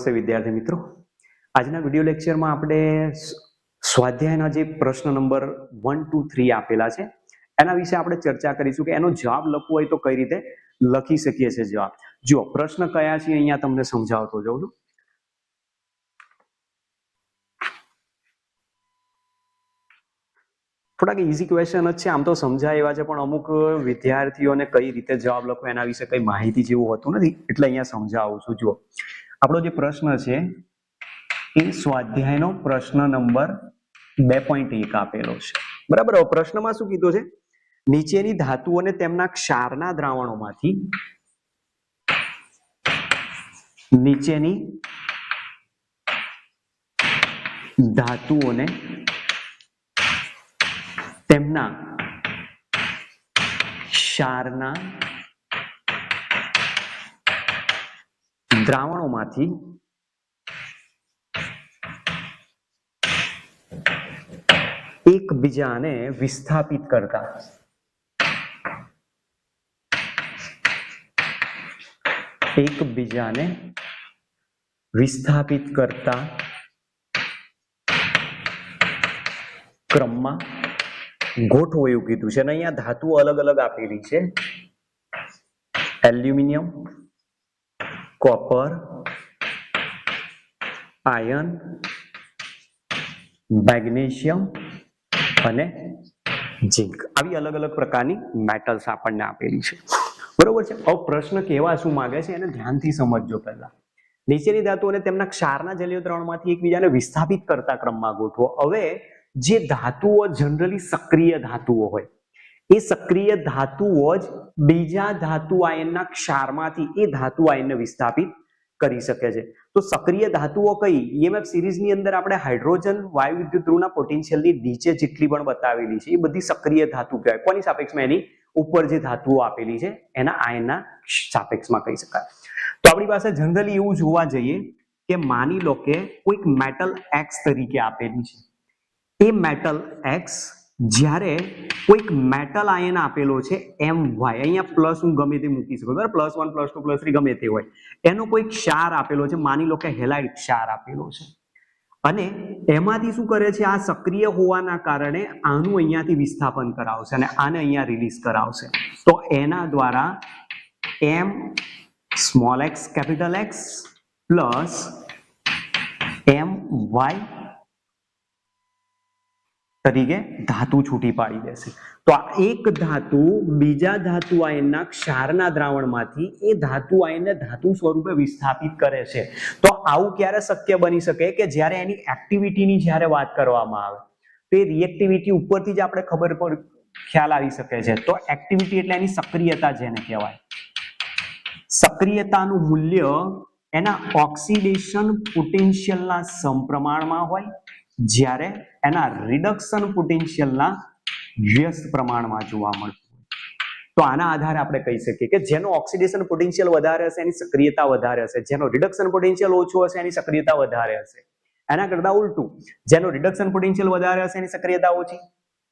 નમસ્તે વિદ્યાર્થી મિત્રો. આજના વીડિયો લેક્ચરમાં આપણે સ્વાધ્યાયના જે પ્રશ્ન નંબર વન ટુ થ્રી આપેલા છે, એના વિશે આપણે ચર્ચા કરીશું કે એનો જવાબ લખવો હોય તો કઈ રીતે લખી શકીએ છીએ જવાબ. જુઓ, પ્રશ્ન કયા છે અહીંયા તમને સમજાવતો જાઉં છું. થોડાક ઇઝી ક્વેશ્ચન જ છે, આમ તો સમજાય એવા છે, પણ અમુક વિદ્યાર્થીઓને કઈ રીતે જવાબ લખવો એના વિશે કઈ માહિતી જેવું હોતું નથી, એટલે અહીંયા સમજાવું છું. જુઓ આપણો જે પ્રશ્ન છે એ સ્વાધ્યાયનો પ્રશ્ન નંબર બે પોઈન્ટ એક આપેલો છે. બરાબર? પ્રશ્નમાં શું કીધું છે? નીચેની ધાતુઓને તેમના ક્ષારના દ્રાવણોમાંથી નીચેની ધાતુઓને તેમના ક્ષારના દ્રાવણોમાંથી એકબીજાને વિસ્થાપિત કરતા. એકબીજાને વિસ્થાપિત કરતા ક્રમમાં ગોઠવો એવું કીધું છે. અને અહીંયા ધાતુ અલગ અલગ આપેલી છે. એલ્યુમિનિયમ કોપર આયર્ન મેગ્નેશિયમ અને ઝિંક. આવી અલગ અલગ પ્રકારની મેટલ્સ આપણને આપેલી છે. બરોબર છે? હવે પ્રશ્ન કેવા શું માંગે છે એને ધ્યાનથી સમજજો પહેલા. નીચેની ધાતુઓને તેમના ક્ષારના જલીય દ્રવણમાંથી એકબીજાને વિસ્થાપિત કરતા ક્રમમાં ગોઠવો. હવે જે ધાતુઓ જનરલી સક્રિય ધાતુઓ હોય એ સક્રિય ધાતુઓ જ બીજા ધાતુ આયનના ક્ષારમાંથી એ ધાતુ આયનને વિસ્થાપિત કરી શકે છે. તો સક્રિય ધાતુઓ કઈ? ઈએમએફ સિરીઝની અંદર આપણે હાઇડ્રોજન વાયુ વિદ્યુત ધ્રુવના પોટેન્શિયલની નીચે જેટલી પણ બતાવેલી છે, એ બધી સક્રિય ધાતુ કહેવાય. કોની સાપેક્ષમાં? એની ઉપર જે ધાતુઓ આપેલી છે, એના આયનના સાપેક્ષમાં કહી શકાય. તો આપણી પાસે જનરલી એવું જોવા જઈએ કે માની લો કે કોઈક મેટલ એક્સ તરીકે આપેલી છે. એ મેટલ એક્સ જ્યારે કોઈક મેટલ આયન આપેલો છે એમ વાય અહીંયા પ્લસ હું ગમે તે મૂકી શકું, બરાબર? Plus one plus two plus three ગમે તે હોય. એનો કોઈક ક્ષાર આપેલો છે, માની લો કે હેલાઇડ ક્ષાર આપેલો છે. અને એમાંથી શું કરે છે, આ સક્રિય હોવાના કારણે આનું અહીંયાથી વિસ્થાપન કરાવશે અને આને અહીંયા રિલીઝ કરાવશે. તો એના દ્વારા M small X capital X plus M Y તરીકે ધાતુ છૂટી પાડી દેશે. તો આ એક ધાતુ બીજા ધાતુ આયનના ક્ષારના દ્રાવણમાંથી એ ધાતુ આયનને ધાતુ સ્વરૂપે વિસ્થાપિત કરે છે. તો આવું ક્યારે શક્ય બની શકે કે જ્યારે એની એક્ટિવિટીની જ્યારે વાત કરવામાં આવે, તો એ રિએક્ટિવિટી ઉપરથી જ આપણે ખબર પર ખ્યાલ આવી શકે છે. તો એક્ટિવિટી એટલે એની સક્રિયતા જેને કહેવાય. સક્રિયતાનું મૂલ્ય એના ઓક્સિડેશન પોટેન્શિયલના સમપ્રમાણમાં હોય જ્યારે એના રિડક્શન પોટેન્શિયલના વ્યસ્ત પ્રમાણમાં જોવા મળતું તો આના આધારે આપણે કહી શકીએ કે જેનો ઓક્સિડેશન પોટેન્શિયલ વધારે હશે, એની સક્રિયતા વધારે હશે. જેનો રિડક્શન પોટેન્શિયલ ઓછો હશે, એની સક્રિયતા વધારે હશે. એના કરતા ઉલટું, જેનો રિડક્શન પોટેન્શિયલ વધારે હશે, એની સક્રિયતા ઓછી.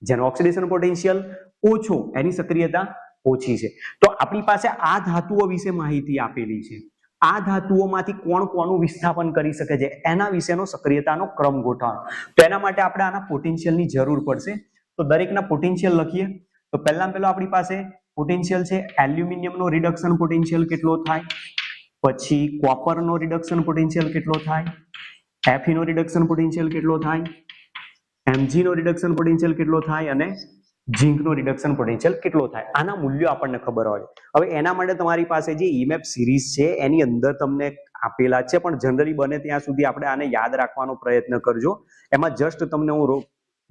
જેનો ઓક્સિડેશન પોટેન્શિયલ ઓછો, એની સક્રિયતા ઓછી છે. તો આપણી પાસે આ ધાતુઓ વિશે માહિતી આપેલી છે. આ ધાતુઓમાંથી કોણ કોનું વિસ્થાપન કરી શકે છે? એના વિશેનો સક્રિયતાનો ક્રમ ગોઠવવાનો. તો એના માટે આપણે આના પોટેન્શિયલની જરૂર પડશે. તો દરેકના પોટેન્શિયલ લખીએ. તો પહેલામાં પહેલો આપણી પાસે પોટેન્શિયલ છે એલ્યુમિનિયમનો રિડક્શન પોટેન્શિયલ કેટલો થાય? પછી કોપરનો રિડક્શન પોટેન્શિયલ કેટલો થાય? એફીનો રિડક્શન પોટેન્શિયલ કેટલો થાય? એમજીનો રિડક્શન પોટેન્શિયલ કેટલો થાય? અને ઝીંકનો રિડક્શન પોટેન્શિયલ કેટલો થાય? આના મૂલ્યો આપણને ખબર હોય. હવે એના માટે તમારી પાસે જે ઈમેપ સિરીઝ છે, એની અંદર તમને આપેલા છે, પણ જનરલી બને ત્યાં સુધી આપણે આને યાદ રાખવાનો પ્રયત્ન કરજો. એમાં જસ્ટ તમને હું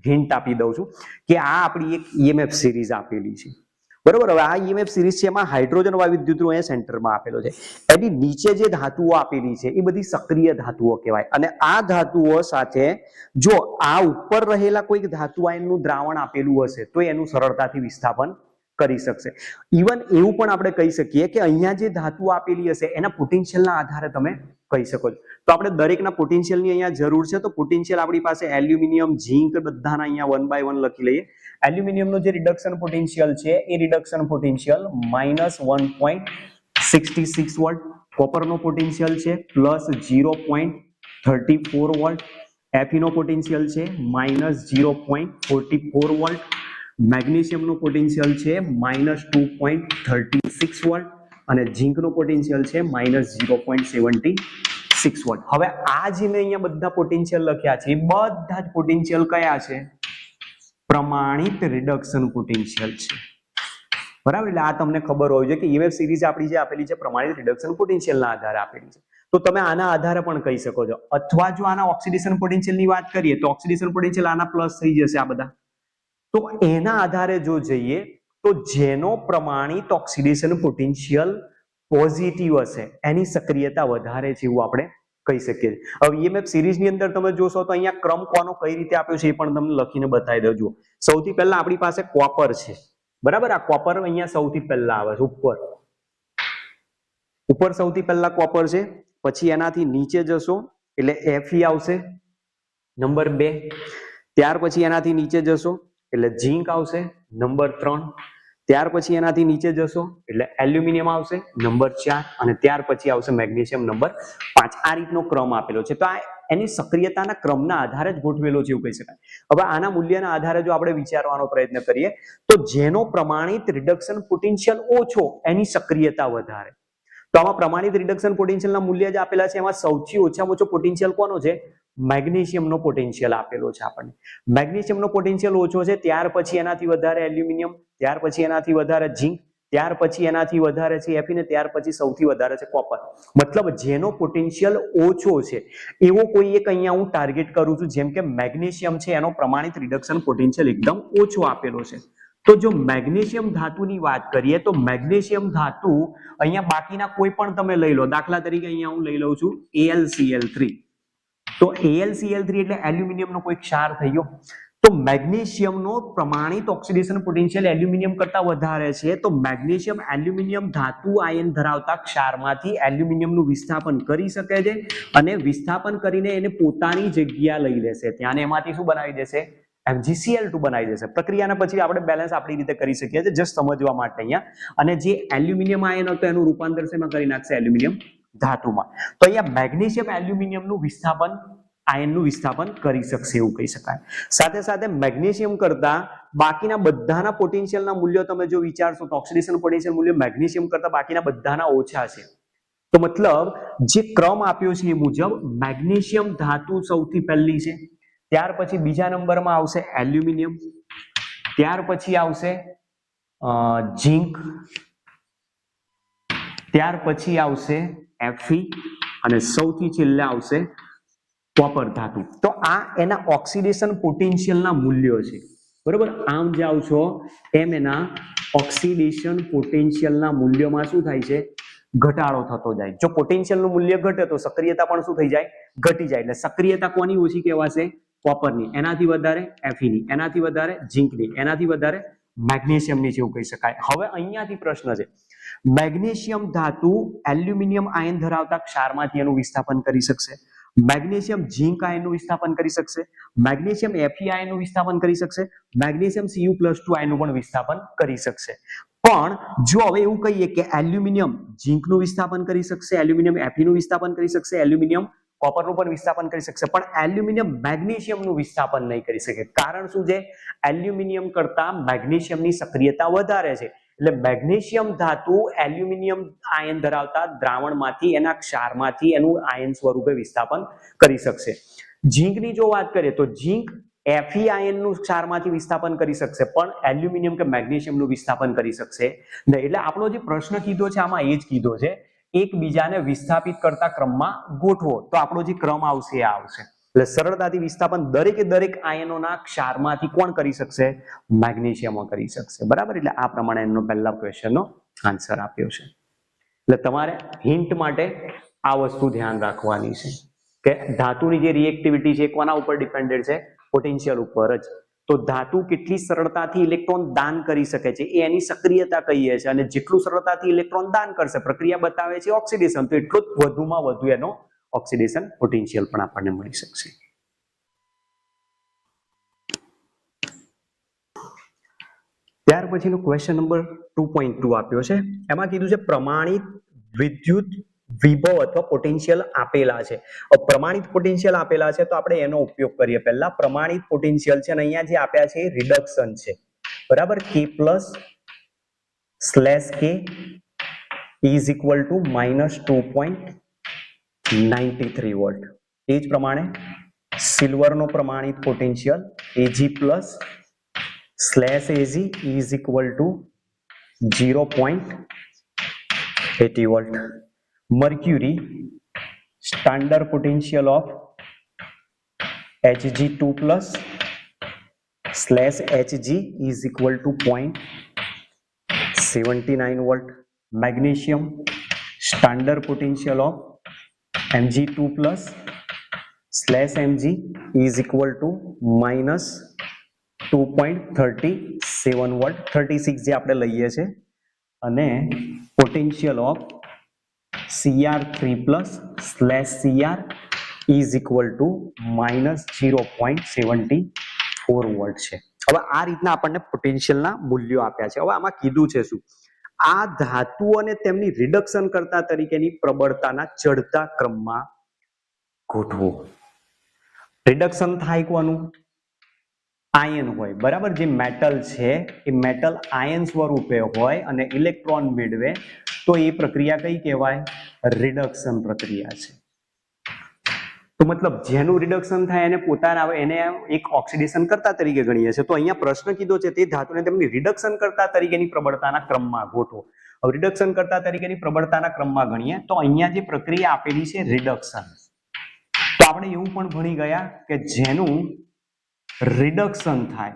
હિન્ટ આપી દઉં છું કે આ આપણી એક ઈએમએફ સિરીઝ આપેલી છે. બરોબર? હવે આ ઈએમએફ સિરીઝ છે, એમાં હાઇડ્રોજન વાયુ વિદ્યુત અહીંયા સેન્ટરમાં આપેલો છે. એની નીચે જે ધાતુઓ આપેલી છે, એ બધી સક્રિય ધાતુઓ કહેવાય. અને આ ધાતુઓ સાથે જો આ ઉપર રહેલા કોઈક ધાતુ આયનનું દ્રાવણ આપેલું હશે, તો એનું સરળતાથી વિસ્થાપન કરી શકશે. ઇવન એવું પણ આપણે કહી શકીએ કે અહીંયા જે ધાતુ આપેલી હશે, એના પોટેન્શિયલના આધારે તમે કહી શકો છો. તો આપણે દરેકના પોટેન્શિયલની અહીંયા જરૂર છે, તો પોટેન્શિયલ આપણી પાસે એલ્યુમિનિયમ ઝીંક બધાના અહીંયા વન બાય વન લખી લઈએ. એલ્યુમિનિયમનો જે રિડક્શન પોટેન્શિયલ છે, એ reduction potential minus one point sixty six volt કોપરનો potential છે plus zero point thirty four volt એફીનો potential છે minus zero point forty four volt મેગ્નેશિયમનો potential છે minus two point thirty six volt અને ઝીંકનો potential છે minus zero point seventy six volt. હવે આ જે મેં અહીંયા બધા પોટેન્શિયલ લખ્યા છે, એ બધા જ પોટેન્શિયલ કયા છે? પ્રમાણિત રિડક્શન પોટેન્શિયલ છે. બરાબર? એટલે આ તમને ખબર હોવી જોઈએ કે ઈવેફ સિરીઝ આપણી જે આપેલી છે પ્રમાણિત રિડક્શન પોટેન્શિયલના આધારે આપેલી છે. તો તમે આના આધારે પણ કહી શકો છો. અથવા જો આના ઓક્સિડેશન પોટેન્શિયલની વાત કરીએ તો ઓક્સિડેશન પોટેન્શિયલ આના પ્લસ થઈ જશે આ બધા. તો એના આધારે જો જઈએ, તો જેનો પ્રમાણિત ઓક્સિડેશન પોટેન્શિયલ પોઝિટિવ હશે, એની સક્રિયતા વધારે છે એવું આપણે કહી શકીએ છીએ. હવે ઈએમએફ સિરીઝની અંદર તમે જોશો તો અહીંયા ક્રમ કોનો કઈ રીતે આપ્યો છે એ પણ તમને લખીને બતાવી દેજો સૌથી પહેલા આપણી પાસે કોપર છે. બરાબર? આ કોપર અહીંયા સૌથી પહેલા આવે છે, ઉપર. ઉપર સૌથી પહેલા કોપર છે, પછી એનાથી નીચે જશો, એટલે Fe આવશે, નંબર બે. ત્યાર પછી એનાથી નીચે જશો એટલે ઝીંક આવશે, નંબર ત્રણ. ત્યાર પછી એનાથી નીચે જશો, એટલે એલ્યુમિનિયમ આવશે, નંબર ચાર, અને ત્યાર પછી આવશે મેગ્નેશિયમ નંબર પાંચ. આ રીતનો ક્રમ આપેલો છે. તો આ એની સક્રિયતાના ક્રમના આધારે જ ગોઠવેલો છે એવું કહી શકાય. હવે આના મૂલ્યના આધારે જો આપણે વિચારવાનો પ્રયત્ન કરીએ, તો જેનો પ્રમાણિત રિડક્શન પોટેન્શિયલ ઓછો એની સક્રિયતા વધારે. તો આમાં પ્રમાણિત રિડક્શન પોટેન્શિયલના મૂલ્ય જે આપેલા છે. એમાં સૌથી ઓછામાં ઓછો પોટેન્શિયલ કોનો છે? મેગ્નેશિયમનો પોટેન્શિયલ આપેલો છે આપણને. મેગ્નેશિયમનો પોટેન્શિયલ ઓછો છે, ત્યાર પછી એનાથી વધારે એલ્યુમિનિયમ, ત્યાર પછી એનાથી વધારે ઝીંક, ત્યાર પછી એનાથી વધારે છે એફી ને ત્યાર પછી સૌથી વધારે છે કોપર. મતલબ જેનો પોટેન્શિયલ ઓછો છે, એવો કોઈ એક અહીંયા હું ટાર્ગેટ કરું છું, જેમ કે મેગ્નેશિયમ છે, એનો પ્રમાણિત રિડક્શન પોટેન્શિયલ એકદમ ઓછો આપેલો છે. તો જો મેગ્નેશિયમ ધાતુની વાત કરીએ, તો મેગ્નેશિયમ ધાતુ અહીંયા બાકીના કોઈ પણ તમે લઈ લો, દાખલા તરીકે અહીંયા હું લઈ લઉં છું AlCl3 તો AlCl3 એટલે એલ્યુમિનિયમનો કોઈ ક્ષાર થઈ ગયો. તો મેગ્નેશિયમનો પ્રમાણિત ઓક્સિડેશન પોટેન્શિયલ એલ્યુમિનિયમ કરતા વધારે છે. તો મેગ્નેશિયમ એલ્યુમિનિયમ ધાતુ આયન ધરાવતા ક્ષારમાંથી એલ્યુમિનિયમનું વિસ્થાપન કરી શકે છે અને વિસ્થાપન કરીને એને પોતાની જગ્યા લઈ લેશે. ત્યાં એમાંથી શું બનાવી દેશે? MgCl2 બનાવી દેશે. પ્રક્રિયાના પછી આપણે બેલેન્સ આપણી રીતે કરી શકીએ છીએ જસ્ટ સમજવા માટે અહીંયા. અને જે એલ્યુમિનિયમ આયન હતો એનું રૂપાંતર શેમાં કરી નાખશે? એલ્યુમિનિયમ ધાતુમાં. તો અહીંયા મેગ્નેશિયમ, એલ્યુમિનિયમનું વિસ્થાપન, આયનનું વિસ્થાપન કરી શકશે એવું કહી શકાય. સાથે સાથે મેગ્નેશિયમ કરતા બાકીના બધાના પોટેન્શિયલના મૂલ્યો તમે જો વિચારશો તો ઓક્સિડેશન પોટેન્શિયલ મૂલ્ય મેગ્નેશિયમ કરતા બાકીના બધાના ઓછા છે. તો મતલબ જે ક્રમ આપ્યો છે એ મુજબ મેગ્નેશિયમ ધાતુ સૌથી પહેલી છે. ત્યાર પછી બીજા નંબરમાં આવશે એલ્યુમિનિયમ. ત્યાર પછી આવશે ઝીંક. ત્યાર પછી આવશે એફી અને સૌથી છેલ્લે આવશે કોપર ધાતુ. તો આ એના ઓક્સિડેશન પોટેન્શિયલના મૂલ્યો છે. બરોબર? આમ જાઓ છો એમ એના ઓક્સિડેશન પોટેન્શિયલના મૂલ્યોમાં શું થાય છે? ઘટાડો થતો જાય. જો પોટેન્શિયલનું મૂલ્ય ઘટે તો સક્રિયતા પણ શું થઈ જાય? ઘટી જાય. એટલે સક્રિયતા કોની ઓછી કહેવાશે? કોપરની એનાથી વધારે એફીની એનાથી વધારે ઝીંકની એનાથી વધારે મેગ્નેશિયમની જેવું કહી શકાય. હવે અહીંયાથી પ્રશ્ન છે. મેગ્નેશિયમ ધાતુ એલ્યુમિનિયમ આયન ધરાવતા ક્ષારમાંથી એનું વિસ્થાપન કરી શકશે. મેગ્નેશિયમ ઝીંક આયનનું વિસ્થાપન કરી શકશે. મેગ્નેશિયમ એફી આયનનું વિસ્થાપન કરી શકશે. મેગ્નેશિયમ સીયુ પ્લસ ટુ આયનનું પણ વિસ્થાપન કરી શકશે. પણ જો હવે એવું કહીએ કે એલ્યુમિનિયમ ઝીંકનું વિસ્થાપન કરી શકશે, એલ્યુમિનિયમ એફીનું વિસ્થાપન કરી શકશે, એલ્યુમિનિયમ કોપરનું પણ વિસ્થાપન કરી શકશે, પણ એલ્યુમિનિયમ મેગ્નેશિયમનું વિસ્થાપન નહીં કરી શકે. કારણ શું છે? એલ્યુમિનિયમ કરતા મેગ્નેશિયમની સક્રિયતા વધારે છે. એટલે મેગ્નેશિયમ ધાતુ એલ્યુમિનિયમ આયન ધરાવતા દ્રાવણમાંથી, એના ક્ષારમાંથી એનું આયન સ્વરૂપે વિસ્થાપન કરી શકશે. ઝીંકની જો વાત કરીએ તો ઝીંક એફી આયનનું ક્ષારમાંથી વિસ્થાપન કરી શકશે, પણ એલ્યુમિનિયમ કે મેગ્નેશિયમનું વિસ્થાપન કરી શકશે નહીં. એટલે આપણો જે પ્રશ્ન કીધો છે, આમાં એ જ કીધો છે એકબીજાને વિસ્થાપિત કરતા ક્રમમાં ગોઠવો. તો આપણો જે ક્રમ આવશે એ આવશે. એટલે સરળતાથી વિસ્થાપન દરેકે દરેક આયનોના ક્ષારમાંથી કોણ કરી શકશે? મેગ્નેશિયમમાં કરી શકશે. બરાબર? એટલે આ પ્રમાણે એનો પહેલા ક્વેશ્ચનનો આન્સર આપ્યો છે. એટલે તમારે હિન્ટ માટે આ વસ્તુ ધ્યાન રાખવાની છે. કે ધાતુની જે રિએક્ટિવિટી છે કોના ઉપર ડિપેન્ડેડ છે? પોટેન્શિયલ ઉપર જ. તો ધાતુ કેટલી સરળતાથી ઇલેક્ટ્રોન દાન કરી શકે છે એ એની સક્રિયતા કહીએ છે અને જેટલું સરળતાથી ઇલેક્ટ્રોન દાન કરશે પ્રક્રિયા બતાવે છે ઓક્સિડેશન, તો એટલું જ વધુમાં વધુ એનો ઓક્સિડેશન પોટેન્શિયલ પણ આપણને મળી શકશે. ત્યાર પછીનો question number two point two આપ્યો છે. એમાં કીધું છે પ્રમાણિત વિદ્યુત વિભવ અથવા પોટેન્શિયલ આપેલા છે. પ્રમાણિત પોટેન્શિયલ આપેલા છે તો આપણે એનો ઉપયોગ કરીએ. પહેલા પ્રમાણિત પોટેન્શિયલ છે અને અહીંયા જે આપ્યા છે એ રિડક્શન છે. બરાબર? K plus slash K is equal to minus two point ninety three volt એ જ પ્રમાણે સિલ્વરનો પ્રમાણિત potential Ag plus slash Ag is equal to zero point eighty volt mercury standard potential of hg2 plus slash hg is equal to 0.79 volt magnesium standard potential of mg2 plus slash mg is equal to minus 2.37 volt 36 જે આપણે લઈએ છે અને potential of CR3 plus slash CR is equal to minus 0.74 volt છે. હવે આ રીતના આપણને પોટેન્શિયલના મૂલ્યો આપ્યા છે. હવે આમાં કીધું છે શું? આ ધાતુઓને તેમની રિડક્શન કરતા તરીકેની પ્રબળતાના ચડતા ક્રમમાં ગોઠવો. રિડક્શન થાય કોનું? આયન હોય. બરાબર? જે મેટલ છે, એ મેટલ આયન સ્વરૂપે હોય અને ઇલેક્ટ્રોન મેળવે, તો એ પ્રક્રિયા કઈ કહેવાય? રિડક્શન પ્રક્રિયા છે. તો મતલબ જેનું રિડક્શન થાય, એને પોતાના આવે, એને એક ઓક્સિડેશન કરતા તરીકે ગણીએ છીએ. તો અહીંયા પ્રશ્ન કીધો છે, તે ધાતુને તેમની રિડક્શન કરતા તરીકેની પ્રબળતાના ક્રમમાં ગોઠવો. હવે રિડક્શન કરતા તરીકેની પ્રબળતાના ક્રમમાં ગણીએ, તો અહીંયા જે પ્રક્રિયા આપેલી છે રિડક્શન તો આપણે એવું પણ ભણી ગયા કે જેનું રિડક્શન થાય.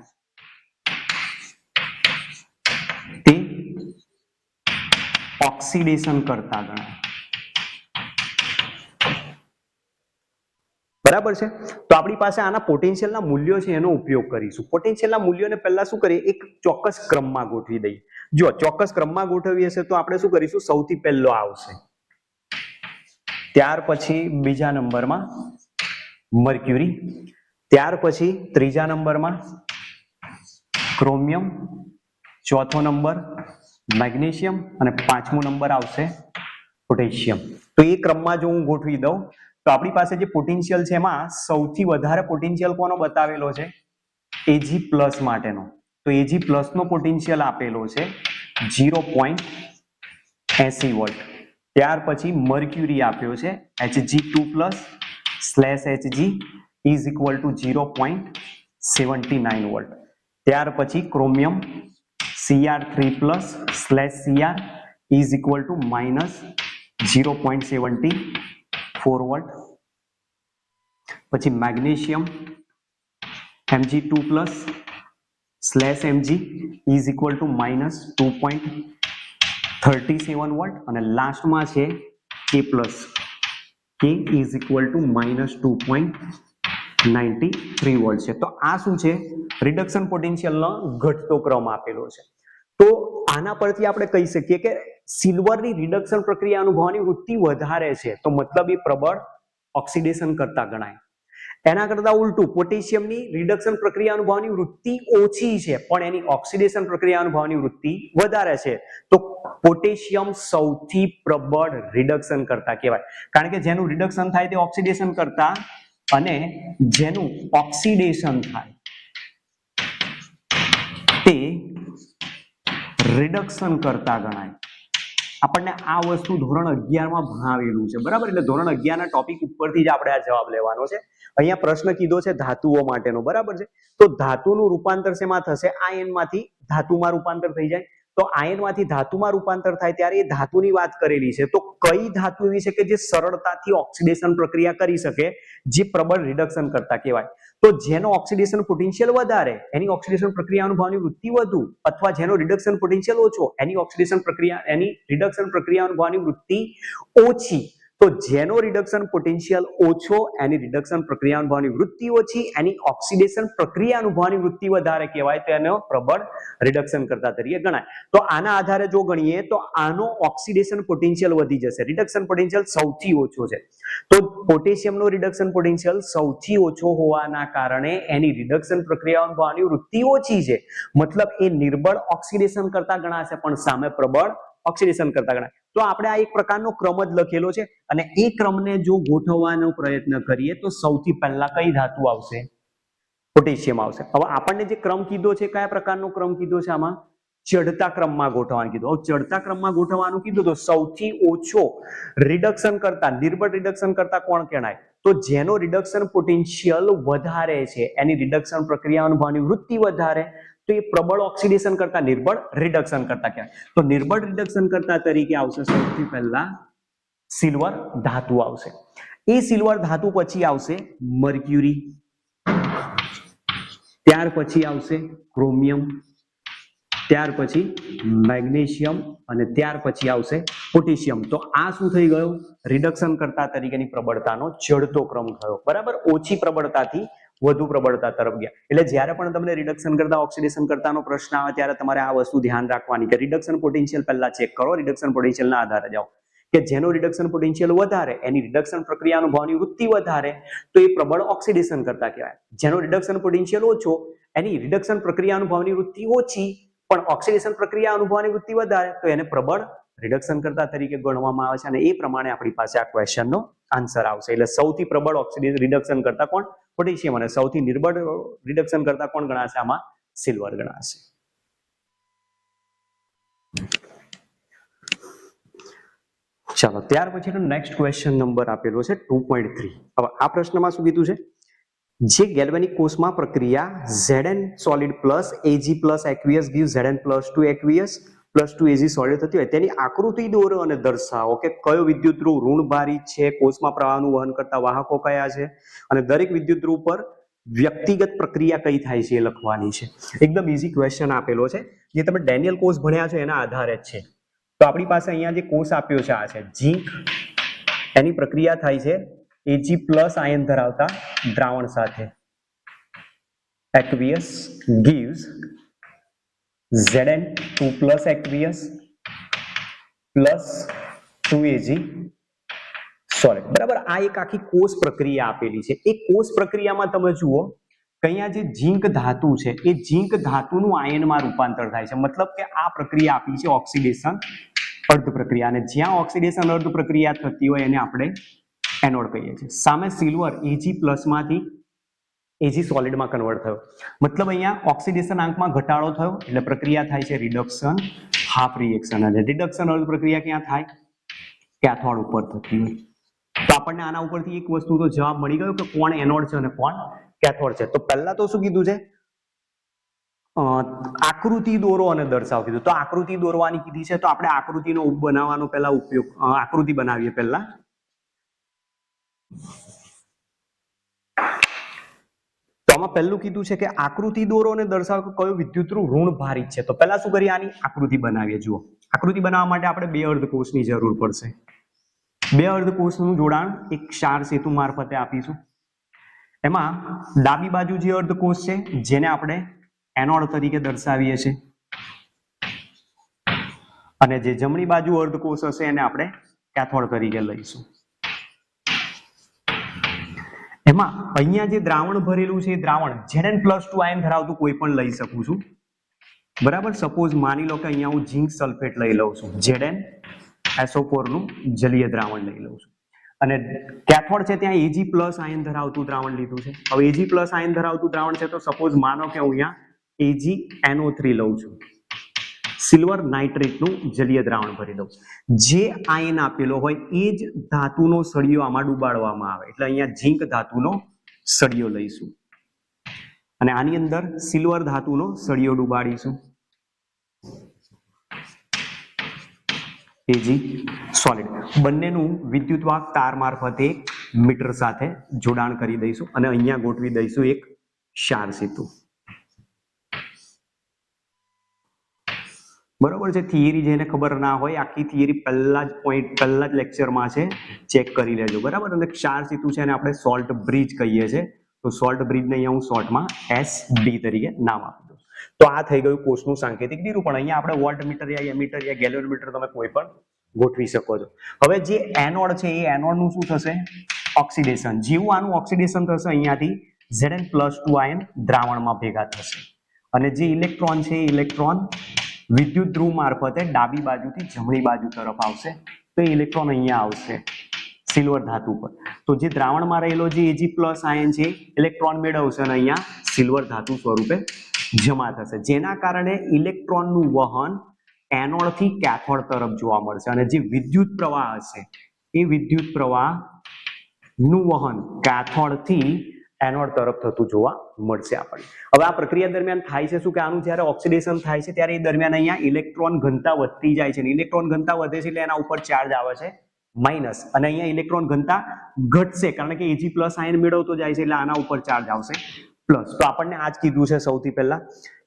તે ઓક્સિડેશન કરતા ગણાય. બરાબર છે? તો આપણી પાસે આના પોટેન્શિયલના મૂલ્યો છે, એનો ઉપયોગ કરીશું. પોટેન્શિયલના મૂલ્યોને પહેલા શું કરીએ? એક ચોક્કસ ક્રમમાં ગોઠવી દઈએ. જો ચોક્કસ ક્રમમાં ગોઠવીએ છે, તો આપણે શું કરીશું? સૌથી પહેલો આવશે. ત્યાર પછી બીજા નંબરમાં મર્ક્યુરી. ત્યાર પછી ત્રીજા નંબરમાં ક્રોમિયમ, ચોથો નંબર મેગ્નેશિયમ અને પાંચમો નંબર આવશે પોટેશિયમ. તો એ ક્રમમાં જો હું ગોઠવી દઉં, તો આપણી પાસે જે પોટેન્શિયલ છે એમાં સૌથી વધારે પોટેન્શિયલ કોનો બતાવેલો છે? એજી પ્લસ માટેનો. તો એજી પ્લસ નો પોટેન્શિયલ આપેલો છે ઝીરો પોઈન્ટ એસી વોલ્ટ ત્યાર પછી મર્ક્યુરી આપ્યો છે Hg two plus slash Hg is equal to zero point seventy nine volt ત્યાર પછી chromium Cr three plus slash Cr is equal to minus zero point seventy four volt પછી magnesium Mg two plus slash Mg is equal to minus two point thirty seven volt અને લાસ્ટમાં છે K plus K is equal to minus two point ninety three volt છે. તો આ શું છે? Reduction પોટેન્શિયલનો ઘટતો ક્રમ આપેલો છે. તો આના પરથી આપણે કહી શકીએ કે સિલ્વરની રિડક્શન પ્રક્રિયા અનુભવવાની વૃત્તિ વધારે છે. તો મતલબ એ પ્રબળ ઓક્સિડેશન કરતા ગણાય. એના કરતા ઉલટું પોટેશિયમની રિડક્શન પ્રક્રિયા અનુભવવાની વૃત્તિ ઓછી છે, પણ એની ઓક્સિડેશન પ્રક્રિયા અનુભવવાની વૃત્તિ વધારે છે. તો પોટેશિયમ સૌથી પ્રબળ રિડક્શન કરતા કહેવાય. કારણ કે જેનું રિડક્શન થાય તે ઓક્સિડેશન કરતા અને જેનું ઓક્સિડેશન થાય, તે રિડક્શન કરતા ગણાય. આપણને આ વસ્તુ ધોરણ અગિયારમાં ભણાવેલું છે, બરાબર? એટલે ધોરણ અગિયારના ટોપિક ઉપરથી જ આપણે આ જવાબ લેવાનો છે. અહીંયા પ્રશ્ન કીધો છે ધાતુઓ માટેનો, બરાબર છે? તો ધાતુનું રૂપાંતર શેમાં થશે? આયનમાંથી ધાતુમાં રૂપાંતર થઈ જાય. તો આયનમાંથી ધાતુમાં રૂપાંતર થાય ત્યારે એ ધાતુની વાત કરેલી છે. તો કઈ ધાતુ એવી છે કે જે સરળતાથી ઓક્સિડેશન પ્રક્રિયા કરી શકે, જે પ્રબળ રિડક્શન કરતા કહેવાય? તો જેનો ઓક્સિડેશન પોટેન્શિયલ વધારે, એની ઓક્સિડેશન પ્રક્રિયા અનુભવની વૃત્તિ વધુ, અથવા જેનો રિડક્શન પોટેન્શિયલ ઓછો, એની ઓક્સિડેશન પ્રક્રિયા, એની રિડક્શન પ્રક્રિયા અનુભવની વૃત્તિ ઓછી. તો જેનો રિડક્શન પોટેન્શિયલ ઓછો, એની રિડક્શન પ્રક્રિયા અનુભવવાની વૃત્તિ ઓછી, એની ઓક્સિડેશન પ્રક્રિયા અનુભવવાની વૃત્તિ વધારે કહેવાય તેનો પ્રબળ રિડક્શન કરતા તરીકે ગણાય. તો આના આધારે જો ગણીએ, તો આનો ઓક્સિડેશન પોટેન્શિયલ વધી જશે. રિડક્શન પોટેન્શિયલ સૌથી ઓછો છે. તો પોટેશિયમનો રિડક્શન પોટેન્શિયલ સૌથી ઓછો હોવાના કારણે એની રિડક્શન પ્રક્રિયા અનુભવવાની વૃત્તિ ઓછી છે. મતલબ એ નિર્બળ ઓક્સિડેશન કરતા ગણાશે, પણ સામે પ્રબળ ઓક્સિડેશન કરતા ગણાય. તો આપણે આ એક પ્રકારનો ક્રમ જ લખેલો છે અને એ ક્રમને જો ગોઠવવાનો પ્રયત્ન કરીએ તો સૌથી પહેલા કઈ ધાતુ આવશે? પોટેશિયમ આવશે. હવે આપણને જે ક્રમ કીધો છે, કયા પ્રકારનો ક્રમ કીધો છે આમાં? ચડતા ક્રમમાં ગોઠવવાનું કીધું. હવે ચડતા ક્રમમાં ગોઠવવાનું કીધું તો સૌથી ઓછો રિડક્શન કરતા, નિર્બળ રિડક્શન કરતા કોણ કહેવાય? તો જેનો રિડક્શન પોટેન્શિયલ વધારે છે, એની રિડક્શન પ્રક્રિયાનું ભાવની વૃત્તિ વધારે તો એ પ્રબળ ઓક્સિડેશન કરતા નિર્બળ રિડક્શન કરતા કહેવાય તો નિર્બળ રિડક્શન કરતા તરીકે આવશે સૌથી પહેલા સિલ્વર ધાતુ આવશે. એ સિલ્વર ધાતુ પછી આવશે મર્ક્યુરી. ત્યાર પછી આવશે ક્રોમિયમ. ત્યાર પછી મેગ્નેશિયમ અને ત્યાર પછી આવશે પોટેશિયમ. તો આ શું થઈ ગયો? રિડક્શન કરતા તરીકેની પ્રબળતાનો ચડતો ક્રમ થયો. બરાબર? ઓછી પ્રબળતાથી વધુ પ્રબળતા તરફ ગયા. એટલે જ્યારે પણ તમને રિડક્શન કરતા ઓક્સિડેશન કરતાનો પ્રશ્ન આવે, ત્યારે તમારે આ વસ્તુ ધ્યાન રાખવાની કે રિડક્શન પોટેન્શિયલ પહેલા ચેક કરો રિડક્શન પોટેન્શિયલના આધારે જાઓ. કે જેનો રિડક્શન પોટેન્શિયલ વધારે, એની રિડક્શન પ્રક્રિયા અનુભવની વૃત્તિ વધારે, તો એ પ્રબળ ઓક્સિડેશન કરતા કહેવાય. જેનો રિડક્શન પોટેન્શિયલ ઓછો, એની રિડક્શન પ્રક્રિયા અનુભવની વૃત્તિ ઓછી, પણ ઓક્સિડેશન પ્રક્રિયા અનુભવની વૃત્તિ વધારે, તો એને પ્રબળ રિડક્શન કરતા તરીકે ગણવામાં આવે છે. અને એ પ્રમાણે આપણી પાસે આ ક્વેશ્ચનનો આન્સર આવશે. એટલે સૌથી પ્રબળ ઓક્સિડેશન રિડક્શન કરતા કોણ? પોટેશિયમ અને સૌથી નિર્બળ રિડક્શન કરતા કોણ ગણાશે? આમાં સિલ્વર ગણાશે. ચાલો, ત્યાર પછી નેક્સ્ટ ક્વેશ્ચન નંબર આપેલો છે ટુ પોઈન્ટ થ્રી હવે આ પ્રશ્નમાં શું કીધું છે? જે ગેલ્વેનિક કોષમાં પ્રક્રિયા Zn solid plus Ag plus aqueous give Zn plus two aqueous plus two Ag solid થતી હોય તેની આકૃતિ દોરો અને દર્શાવો કે કયો વિદ્યુત ધ્રુવ ઋણભારી છે, કોષમાં પ્રવાહનું વહન કરતા વાહકો કયા છે અને દરેક વિદ્યુત ધ્રુવ પર વ્યક્તિગત પ્રક્રિયા કઈ થાય છે એ લખવાની છે. એકદમ ઇઝી ક્વેશ્ચન આપેલો છે. જે તમે ડેનિયલ કોષ ભણ્યા છો એના આધારે જ છે. તો આપણી પાસે અહીંયા જે કોષ આપ્યો છે, આ છે ઝીંક. એની પ્રક્રિયા થાય છે એજી પ્લસ આયન ધરાવતા દ્રાવણ સાથે. Aqueous gives Zn2 plus aqueous plus 2Ag sorry, બરાબર, આ એક આખી કોષ પ્રક્રિયા આપેલી છે. એ કોષ પ્રક્રિયામાં તમે જુઓ કે અહીંયા જે ઝીંક ધાતુ છે, એ ઝીંક ધાતુનું આયનમાં રૂપાંતર થાય છે. મતલબ કે આ પ્રક્રિયા આપી છે ઓક્સિડેશન અર્ધ પ્રક્રિયા. અને જ્યાં ઓક્સિડેશન અર્ધ પ્રક્રિયા થતી હોય એને આપણે એનોડ કહીએ છીએ. સામે સિલ્વર, એજી પ્લસમાંથી એજી સોલિડમાં કન્વર્ટ થયો. મતલબ અહીંયા ઓક્સિડેશન આંકમાં ઘટાડો થયો એટલે પ્રક્રિયા થાય છે રિડક્શન હાફ રિએક્શન અને રિડક્શન અર્ધ પ્રક્રિયા ક્યાં થાય? કેથોડ ઉપર થતી હોય. તો આપણને આના ઉપરથી એક વસ્તુ તો જવાબ મળી ગયો કે કોણ એનોડ છે અને કોણ કેથોડ છે. તો પહેલા તો શું કીધું છે? આકૃતિ દોરો અને દર્શાવ કીધું. તો આકૃતિ દોરવાની કીધી છે. તો આપણે આકૃતિનો બનાવવાનો પહેલા ઉપયોગ આકૃતિ બનાવીએ પહેલા તો આમાં પહેલું કીધું છે કે આકૃતિ દોરો અને દર્શાવો કયો વિદ્યુત ઋણ ભારિત છે. તો પહેલા શું કરીએ? આની આકૃતિ બનાવીએ. જુઓ. આકૃતિ બનાવવા માટે આપણે બે અર્ધકોષની જરૂર પડશે. બે અર્ધકોષનું જોડાણ એક ક્ષાર સેતુ મારફતે આપીશું. એમાં ડાબી બાજુ જે અર્ધકોષ છે, જેને આપણે એનોડ તરીકે દર્શાવીએ છીએ. અને જે જમણી બાજુ અર્ધકોષ હશે, એને આપણે કેથોડ તરીકે લઈશું. એમાં અહીંયા જે દ્રાવણ ભરેલું છે એ દ્રાવણ Zn પ્લસ ટુ આયન ધરાવતું કોઈ પણ લઈ શકું છું. બરાબર? સપોઝ માની લો કે અહીંયા હું ઝીંક સલ્ફેટ લઈ લઉં છું. જેડેન SO4 નું જલીય દ્રાવણ લઈ લઉં છું. અને કેથોડ છે ત્યાં એજી પ્લસ આયન ધરાવતું દ્રાવણ લીધું છે. હવે એજી પ્લસ આયન ધરાવતું દ્રાવણ છે તો સપોઝ માનો કે હું અહીંયા એજી એનઓ થ્રી લઉં છું. સિલ્વર નાઇટ્રેટનું જલીય દ્રાવણ ભરી દઉં જે આયન આપેલો હોય એ જ ધાતુનો સળિયો આમાં ડુબાડવામાં આવે. એટલે અહીંયા ઝીંક ધાતુનો સળિયો લઈશું. અને આની અંદર સિલ્વર ધાતુનો સળિયો ડુબાડીશું. એજી સોલિડ બંનેનું વિદ્યુતવાહક તાર મારફતે મીટર સાથે જોડાણ કરી દઈશું અને અહીંયા ગોઠવી દઈશું એક ક્ષાર સેતુ. બરોબર છે? થિયરી જેને ખબર ના હોય, આખી થિયરી પહેલા જ પોઈન્ટ પહેલા જ લેક્ચરમાં છે ચેક કરી લેજો, બરાબર? અને ક્ષાર સેતુ છે એને આપણે સોલ્ટ બ્રિજ કહીએ છીએ તો સોલ્ટ બ્રિજને અહીંયા હું શોર્ટમાં એસ ડી તરીકે નામ આપી દઉં. તો આ થઈ ગયું કોષનું સાંકેતિક નિરૂપણ. અહીંયા આપણે વોલ્ટ મીટર યા મીટર યા ગેલોમીટર તમે કોઈ પણ ગોઠવી શકો છો. હવે જે એનોડ છે, એ એનોડનું શું થશે? ઓક્સિડેશન. જેવું આનું ઓક્સિડેશન થશે અહીંયાથી Z N plus two ion દ્રાવણમાં ભેગા થશે. અને જે ઇલેક્ટ્રોન છે, એ ઇલેક્ટ્રોન વિદ્યુત ધ્રુવ મારફતે ડાબી બાજુથી જમણી બાજુ તરફ આવશે. તો ઇલેક્ટ્રોન અહીંયા આવશે સિલ્વર ધાતુ પર. તો જે દ્રાવણમાં રહેલો જે એજી પ્લસ આયન છે ઇલેક્ટ્રોન મેળવશે અને અહીંયા સિલ્વર ધાતુ સ્વરૂપે જમા થશે. જેના કારણે ઇલેક્ટ્રોનનું વહન એનોડથી કેથોડ તરફ જોવા મળશે અને જે વિદ્યુત પ્રવાહ હશે, એ વિદ્યુત પ્રવાહનું વહન cathode થી એનોડ તરફ થતું જોવા મળશે આપણને. હવે આ પ્રક્રિયા દરમિયાન થાય છે શું? કે આનું જ્યારે ઓક્સિડેશન થાય છે ત્યારે એ દરમિયાન અહીંયા ઇલેક્ટ્રોન ઘનતા વધતી જાય છે ઇલેક્ટ્રોન ઘનતા વધે છે એટલે એના ઉપર ચાર્જ આવે છે માઇનસ. અને અહીંયા ઇલેક્ટ્રોન ઘનતા ઘટશે કારણ કે એજી પ્લસ આયન મેળવતો જાય છે એટલે આના ઉપર ચાર્જ આવશે પ્લસ. તો આપણને આ જ કીધું છે સૌથી પહેલા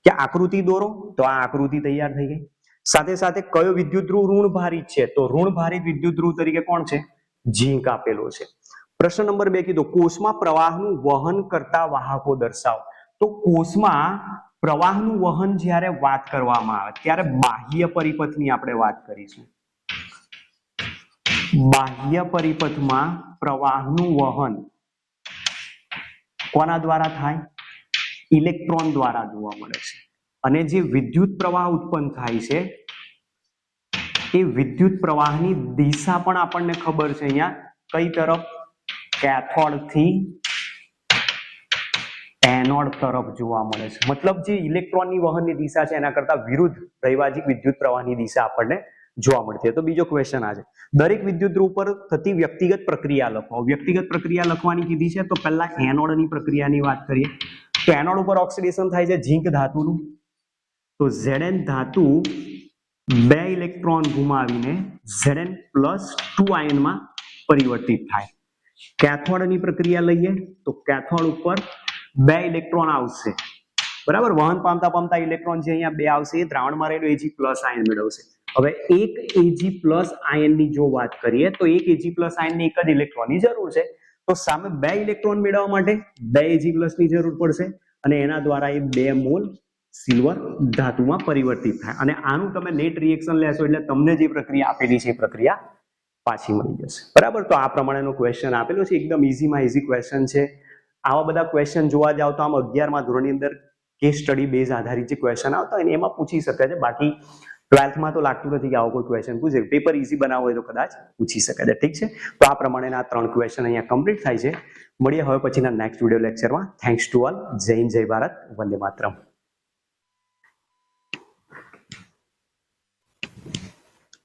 કે આકૃતિ દોરો. તો આ આકૃતિ તૈયાર થઈ ગઈ. સાથે સાથે કયો વિદ્યુત ધ્રુવ ઋણ ભારિત છે? તો ઋણ ભારિત વિદ્યુત ધ્રુવ તરીકે કોણ છે? ઝીંક આપેલો છે. પ્રશ્ન નંબર બે કીધો, કોષમાં પ્રવાહનું વહન કરતા વાહકો દર્શાવો. તો કોષમાં પ્રવાહનું વહન જ્યારે વાત કરવામાં આવે, ત્યારે બાહ્ય પરિપથની આપણે વાત કરીશું. બાહ્ય પરિપથમાં પ્રવાહનું વહન કોના દ્વારા થાય? ઇલેક્ટ્રોન દ્વારા જોવા મળે છે. અને જે વિદ્યુત પ્રવાહ ઉત્પન્ન થાય છે, એ વિદ્યુત પ્રવાહની દિશા પણ આપણને ખબર છે અહીંયા. કઈ તરફ? કેથોડથી એનોડ તરફ જોવા મળે છે. મતલબ જે ઇલેક્ટ્રોનની વહનની દિશા છે એના કરતા વિરુદ્ધ દૈવાજિક વિદ્યુત પ્રવાહની દિશા આપણને જોવા મળતી તો બીજો ક્વેશ્ચન આ છે. દરેક વિદ્યુત ધ્રુવ થતી વ્યક્તિગત પ્રક્રિયા લખો. વ્યક્તિગત પ્રક્રિયા લખવાની કીધી છે તો પહેલા એનોડની પ્રક્રિયાની વાત કરીએ. તો એનોડ ઉપર ઓક્સિડેશન થાય છે ઝીંક ધાતુનું. તો ઝેડેન ધાતુ બે ઇલેક્ટ્રોન ગુમાવીને ઝેડેન પ્લસ ટુ આયનમાં પરિવર્તિત થાય. કેથોડની પ્રક્રિયા લઈએ તો કેથોડ ઉપર બે ઇલેક્ટ્રોન આવશે. બરાબર? વહન પામતા પામતા ઇલેક્ટ્રોન જે અહીંયા બે આવશે એ દ્રાવણમાં રહેલું એજી પ્લસ આયન મેળવશે. હવે એક એજી પ્લસ આયનની જો વાત કરીએ તો એક એજી પ્લસ આયનની એક જ ઇલેક્ટ્રોનની જરૂર છે. તો સામે બે ઇલેક્ટ્રોન મેળવવા માટે બે એજી પ્લસની જરૂર પડશે અને એના દ્વારા એ બે મોલ સિલ્વર ધાતુમાં પરિવર્તિત થાય. અને આનું તમે નેટ રિએક્શન લેશો એટલે તમને જે પ્રક્રિયા આપેલી છે એ પ્રક્રિયા પાછી મળી જશે. બરાબર? તો આ પ્રમાણેનો ક્વેશ્ચન આપેલો છે. એકદમ ઇઝીમાં ઇઝી ક્વેશ્ચન છે. આવા બધા ક્વેશ્ચન જોવા જાવ તો આમ અગિયારમાં ધોરણની અંદર કેસ સ્ટડી બેઝ આધારિત જે ક્વેશ્ચન આવતા હોય એમાં પૂછી શકે છે. બાકી ટ્વેલ્થમાં તો લાગતું નથી કે આવો કોઈ ક્વેશ્ચન પૂછે. પેપર ઇઝી બનાવવો હોય તો કદાચ પૂછી શકે છે. ઠીક છે? તો આ પ્રમાણેના ત્રણ ક્વેશ્ચન અહીંયા કમ્પ્લીટ થાય છે. મળીએ હવે પછીના નેક્સ્ટ વીડિયો લેક્ચરમાં thanks to all Jai Hind, Jai Bharat. Vande Mataram.